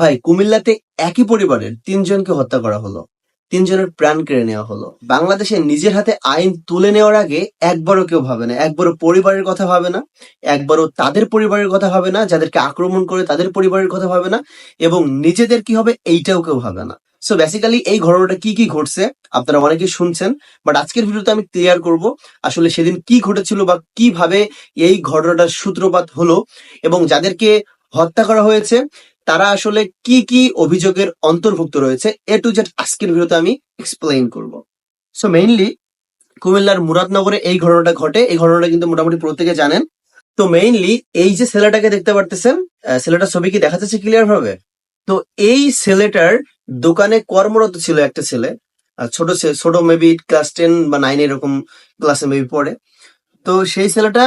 ভাই, কুমিল্লাতে একই পরিবারের তিনজনকে হত্যা করা হলো। তিনজনের প্রাণ কেড়ে নেওয়া হলো। বাংলাদেশে নিজের হাতে আইন তুলে নেওয়ার আগে একবারও কেউ ভাবে না, একবারও পরিবারের কথা ভাবে না, একবারও তাদের পরিবারের কথা ভাবে না, যাদেরকে আক্রমণ করে তাদের পরিবারের কথা ভাবে না, এবং নিজেদের কি হবে এইটাও কেউ ভাবে না। সো বেসিক্যালি এই ঘটনাটা কি কি ঘটছে, আপনারা অনেকেই শুনছেন বাট আজকের ভিডিওতে আমি ক্লিয়ার করব আসলে সেদিন কি ঘটেছিল বা কীভাবে এই ঘটনাটার সূত্রপাত হলো, এবং যাদেরকে হত্যা করা হয়েছে তারা আসলে কি কি অভিযোগের অন্তর্ভুক্ত রয়েছে এ টু জেড আজকের ভিডিওতে আমি এক্সপ্লেইন করব। সো মেইনলি কুমিল্লার মুরাদনগরে এই ঘটনাটা ঘটে। এই ঘটনাটা কিন্তু মোটামুটি প্রত্যেকে জানেন। তো মেইনলি এই যে ছেলেটাকে দেখতে পারতেছেন ছেলেটার ছবি কি দেখা যাচ্ছে ক্লিয়ার ভাবে? তো, এই ছেলেটার দোকানে কর্মরত ছিল একটা ছেলে ছোট ছোট মেবি ক্লাস টেন বা নাইন এরকম ক্লাসে মেবি পড়ে। তো, সেই ছেলেটা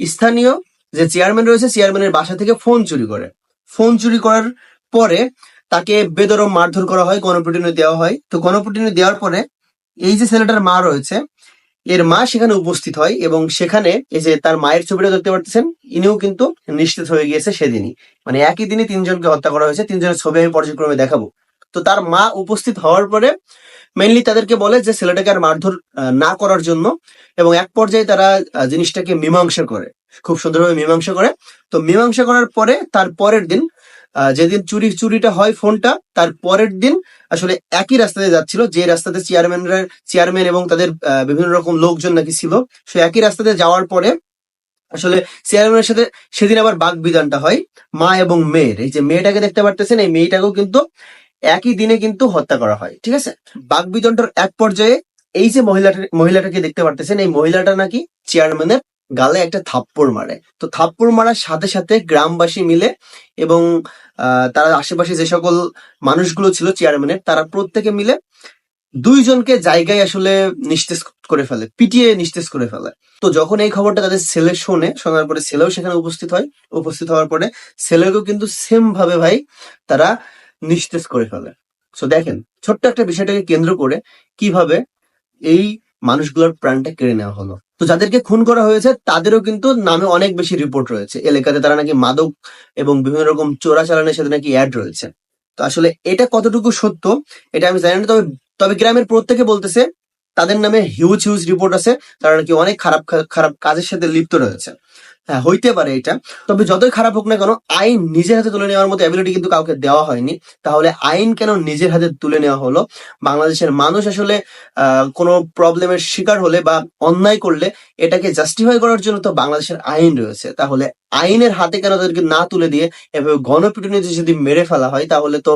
স্থানীয় যে চেয়ারম্যান রয়েছে চেয়ারম্যানের বাসা থেকে ফোন চুরি করে। ফোন চুরি করার পরে তাকে বেদরম মারধর করা হয়, গণপিটুনি দেওয়া হয়। তো গণপিটুনি দেওয়ার পরে এই যে ছেলেটার মা রয়েছে, এর মা সেখানে উপস্থিত হয় এবং সেখানে এই যে তার মায়ের ছবিটা দেখতে পাচ্ছেন ইনিও কিন্তু নিশ্চিত হয়ে গিয়েছে সেদিনই। মানে একই দিনে তিনজনকে হত্যা করা হয়েছে, তিনজনের ছবি আমি পর্যায়ক্রমে দেখাবো। তো তার মা উপস্থিত হওয়ার পরে মেইনলি তাদেরকে বলে যে ছেলেটাকে আর মারধর না করার জন্য এবং এক পর্যায়ে তারা জিনিসটাকে মীমাংসা করে, খুব সুন্দরভাবে মীমাংসা করে। তো মীমাংসা করার পরে তার পরের দিন যেদিন চুরি চুরিটা হয় ফোনটা, তার পরের দিন আসলে একই রাস্তাতে যাচ্ছিল, যে রাস্তাতে চেয়ারম্যানরা, চেয়ারম্যান এবং তাদের বিভিন্ন রকম লোকজন নাকি ছিল, সে একই রাস্তাতে যাওয়ার পরে আসলে চেয়ারম্যানের সাথে সেদিন আবার বাক বিধানটা হয়, মা এবং মেয়ের। এই যে মেয়েটাকে দেখতে পারতেছেন, এই মেয়েটাকেও কিন্তু একই দিনে কিন্তু হত্যা করা হয়, ঠিক আছে? বিধানটার এক পর্যায়ে এই যে মহিলাটা, মহিলাটাকে দেখতে পারতেছেন, এই মহিলাটা নাকি চেয়ারম্যানের গালে একটা থাপ্পড় মারে। তো থাপ্পড় মারার সাথে সাথে গ্রামবাসী মিলে এবং তারা আশেপাশে যে সকল মানুষগুলো ছিল চেয়ারম্যানের, তারা প্রত্যেকে মিলে দুইজনকে জায়গায় আসলে নিস্তেজ করে ফেলে, পিটিয়ে নিস্তেজ করে ফেলে। তো যখন এই খবরটা তাদের ছেলে শোনে, শোনার পরে ছেলেও সেখানে উপস্থিত হয়, উপস্থিত হওয়ার পরে ছেলেকেও কিন্তু সেম ভাবে ভাই তারা নিস্তেজ করে ফেলে। সো দেখেন, ছোট্ট একটা বিষয়টাকে কেন্দ্র করে কীভাবে এই মানুষগুলোর প্রাণটা কেড়ে নেওয়া হলো। তো যাদেরকে খুন করা হয়েছে, তাদেরও কিন্তু নামে অনেক বেশি রিপোর্ট রয়েছে। এলাকাতে তারা নাকি মাদক এবং বিভিন্ন রকম চোরাচালানের সাথে নাকি অ্যাড রয়েছে। তো আসলে এটা কতটুকু সত্য, এটা আমি জানি না, তবে তবে গ্রামের প্রত্যেকে বলতেছে তাদের নামে হিউজ হিউজ রিপোর্ট আছে, তারা নাকি অনেক খারাপ খারাপ কাজের সাথে লিপ্ত রয়েছে। হ্যাঁ হইতে পারে এটা। তবে যতই খারাপ হোক না কেন, আইন নিজের হাতে তুলে নেওয়ার মতো অ্যাবিলিটি কিন্তু কাউকে দেওয়া হয়নি। তাহলে আইন কেন নিজের হাতে তুলে নেওয়া হলো? বাংলাদেশের মানুষ আসলে কোনো প্রবলেমের শিকার হলে বা অন্যায় করলে এটাকে জাস্টিফাই করার জন্য তো বাংলাদেশের আইন রয়েছে। তাহলে আইনের হাতে কেন তাদেরকে না তুলে দিয়ে এভাবে গণপিটুনিতে যদি মেরে ফেলা হয়, তাহলে তো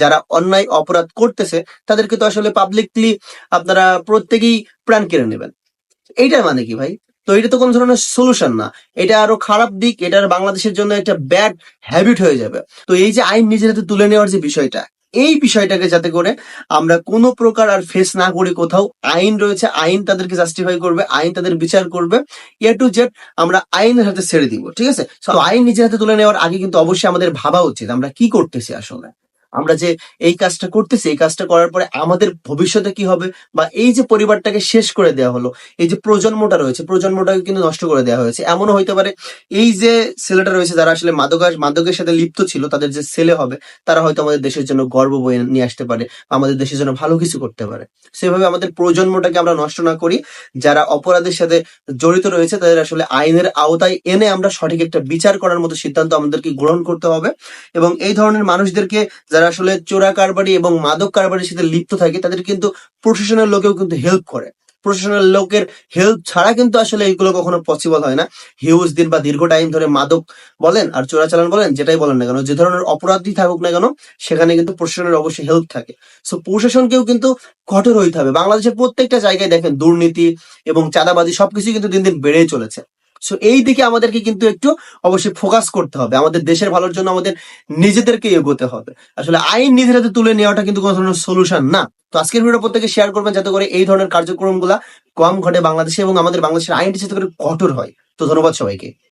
যারা অন্যায় অপরাধ করতেছে, তাদেরকে তো আসলে পাবলিকলি আপনারা প্রত্যেকেই প্রাণ কেড়ে নেবেন। এইটার মানে কি ভাই? তো এটা তো কোনো ধরনের সলিউশন না। এটা আরও খারাপ দিক, এটা বাংলাদেশের জন্য একটা ব্যাড হ্যাবিট হয়ে যাবে। তো এই যে আইন নিজের হাতে তুলে নেওয়ার যে বিষয়টা এই বিষয়টাকে যাতে করে আমরা কোনো প্রকার আর ফেস না করি কোথাও, আইন রয়েছে, আইন তাদেরকে জাস্টিফাই করবে, আইন তাদের বিচার করবে এ টু জেড আমরা আইনের হাতে ছেড়ে দিব, ঠিক আছে? আইন নিজের হাতে তুলে নেওয়ার আগে কিন্তু অবশ্যই আমাদের ভাবা উচিত, আমরা কি করতেছি আসলে? আমরা যে এই কাজটা করতেছি, এই কাজটা করার পরে আমাদের ভবিষ্যতে কি হবে বা এই যে পরিবারটাকে শেষ করে দেওয়া হলো, এই যে প্রজন্মটা রয়েছে, প্রজন্মটাকে কিন্তু নষ্ট করে দেওয়া হয়েছে। এমনও হইতে পারে এই যে ছেলেটা রয়েছে, যারা আসলে মাদক মাদকের সাথে লিপ্ত ছিল, তাদের যে ছেলে হবে, তারা হয়তো আমাদের দেশের জন্য গর্ব বয়ে নিয়ে আসতে পারে আমাদের দেশের জন্য ভালো কিছু করতে পারে। সেভাবে আমাদের প্রজন্মটাকে আমরা নষ্ট না করি। যারা অপরাধের সাথে জড়িত রয়েছে, তাদের আসলে আইনের আওতায় এনে আমরা সঠিক একটা বিচার করার মতো সিদ্ধান্ত আমাদেরকে গ্রহণ করতে হবে এবং এই ধরনের মানুষদেরকে যারা আসলে চোরা কারবারি এবং মাদক কারবারির সাথে লিপ্ত থাকে, তাদের কিন্তু প্রশাসনের লোকেও কিন্তু হেল্প করে। প্রশাসনের লোকের হেল্প ছাড়া কিন্তু আসলে এইগুলো কখনো পসিবল হয় না। হিউজ দিন বা দীর্ঘ টাইম ধরে মাদক বলেন আর চোরাচালান বলেন, যেটাই বলেন না কেন, যে ধরনের অপরাধী থাকুক না কেন, সেখানে কিন্তু প্রশাসনের অবশ্যই হেল্প থাকে। সো প্রশাসনকেও কিন্তু কঠোর হইতে হবে। বাংলাদেশের প্রত্যেকটা জায়গায় দেখেন দুর্নীতি এবং চাঁদাবাজি সবকিছু কিন্তু দিন দিন বেড়েই চলেছে। সো এই দিকে আমাদেরকে কিন্তু একটু অবশ্যই ফোকাস করতে হবে। আমাদের দেশের ভালোর জন্য আমাদের নিজেদেরকে এগোতে হবে। আসলে আইন নিজের হাতে তুলে নেওয়াটা কিন্তু কোনো ধরনের সলিউশন না। তো আজকের ভিডিও প্রত্যেকে শেয়ার করবেন যাতে করে এই ধরনের কার্যক্রমগুলা কম ঘটে বাংলাদেশে এবং আমাদের বাংলাদেশের আইনটি যাতে করে কঠোর হয়। তো ধন্যবাদ সবাইকে।